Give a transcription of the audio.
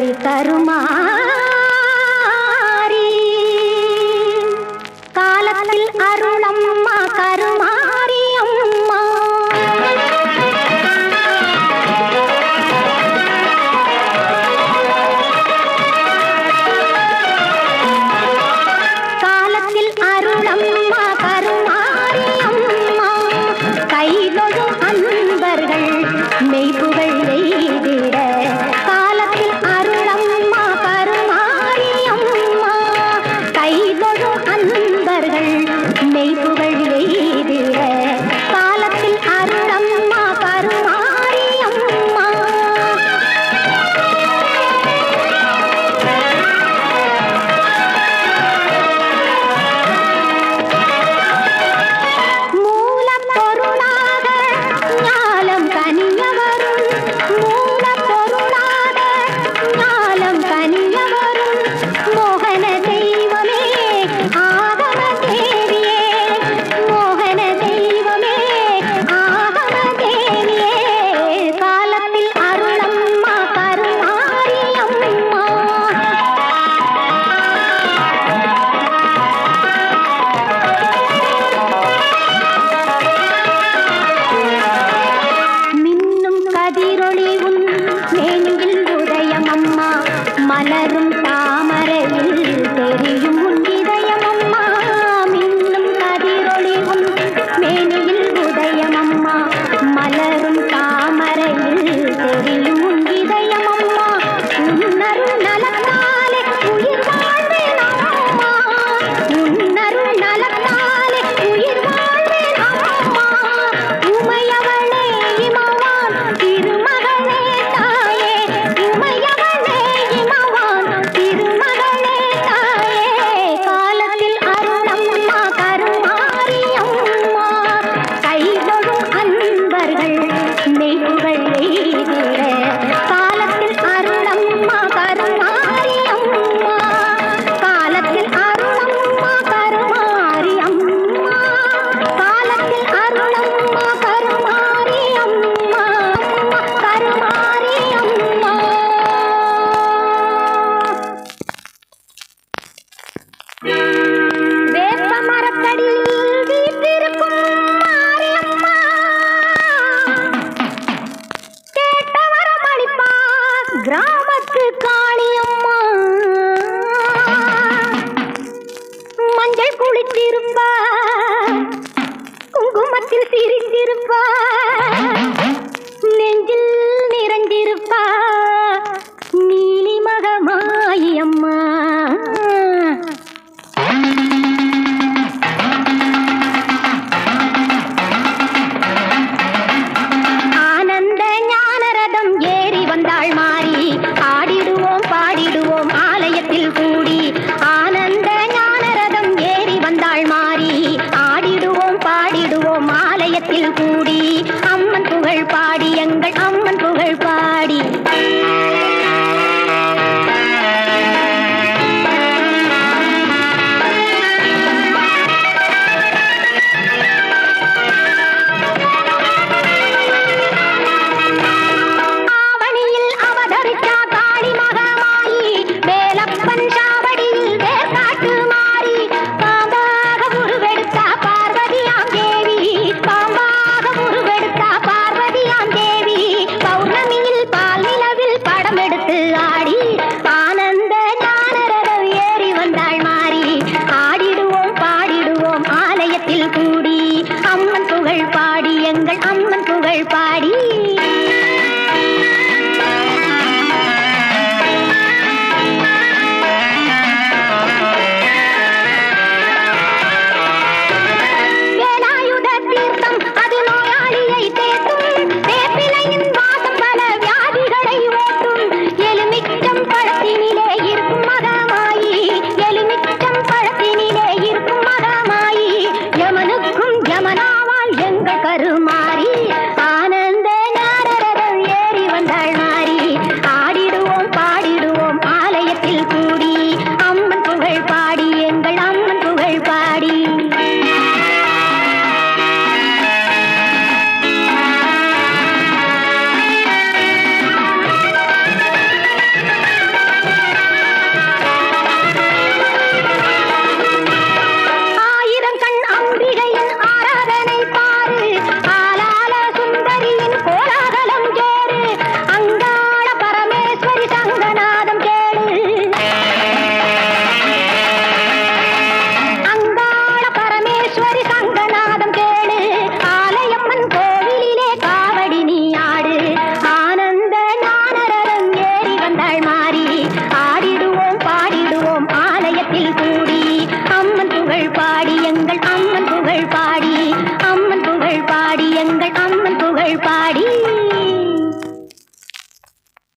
ஒரு கருமாரி காலத்தில் அருளம்மா கருமாரி அம்மா. காலத்தில் அருளம்மா கருமாரி அம்மா. கைதொழும் அன்பர்கள் மெய்புகள் மெய்ப்புகள் குங்குமத்தில் சிரித்திருப்பா